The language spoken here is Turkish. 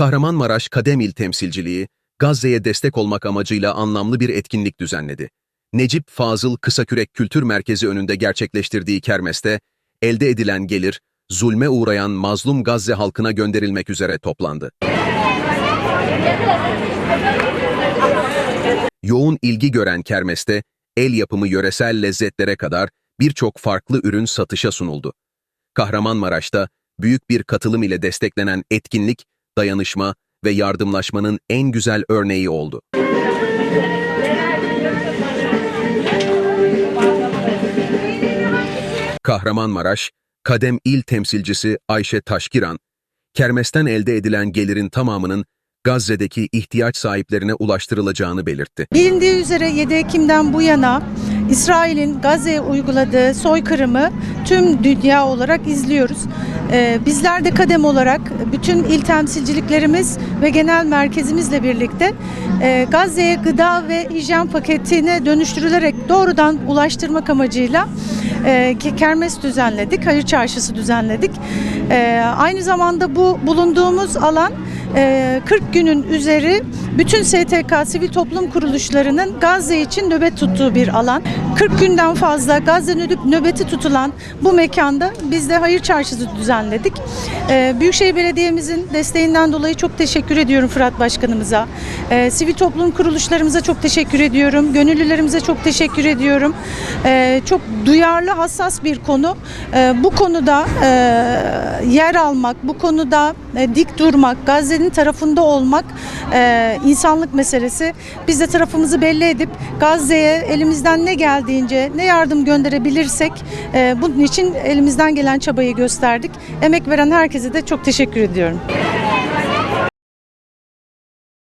Kahramanmaraş Kadem İl Temsilciliği, Gazze'ye destek olmak amacıyla anlamlı bir etkinlik düzenledi. Necip Fazıl Kısakürek Kültür Merkezi önünde gerçekleştirdiği kermeste, elde edilen gelir, zulme uğrayan mazlum Gazze halkına gönderilmek üzere toplandı. Yoğun ilgi gören kermeste, el yapımı yöresel lezzetlere kadar birçok farklı ürün satışa sunuldu. Kahramanmaraş'ta büyük bir katılım ile desteklenen etkinlik, dayanışma ve yardımlaşmanın en güzel örneği oldu. Kahramanmaraş, Kadem İl Temsilcisi Ayşe Taşkiran, kermesten elde edilen gelirin tamamının Gazze'deki ihtiyaç sahiplerine ulaştırılacağını belirtti. Bilindiği üzere 7 Ekim'den bu yana İsrail'in Gazze'ye uyguladığı soykırımı tüm dünya olarak izliyoruz. Ee, Bizler de kadem olarak bütün il temsilciliklerimiz ve genel merkezimizle birlikte e, Gazze'ye gıda ve hijyen paketine dönüştürülerek doğrudan ulaştırmak amacıyla e, ke- kermes düzenledik, hayır çarşısı düzenledik. E, Aynı zamanda bu bulunduğumuz alan 40 günün üzeri bütün STK sivil toplum kuruluşlarının Gazze için nöbet tuttuğu bir alan. 40 günden fazla Gazze nöbet- nöbeti tutulan bu mekanda biz de hayır çarşısı düzenledik. E, Büyükşehir Belediye'mizin desteğinden dolayı çok teşekkür ediyorum Fırat Başkanımıza. E, Sivil toplum kuruluşlarımıza çok teşekkür ediyorum. Gönüllülerimize çok teşekkür ediyorum. Çok duyarlı, hassas bir konu. Bu konuda e, yer almak, bu konuda e, dik durmak, Gazze'nin tarafında olmak e, insanlık meselesi. Biz de tarafımızı belli edip Gazze'ye elimizden ne geldiğince, ne yardım gönderebilirsek e, bunun için elimizden gelen çabayı gösterdik. Emek veren herkese de çok teşekkür ediyorum.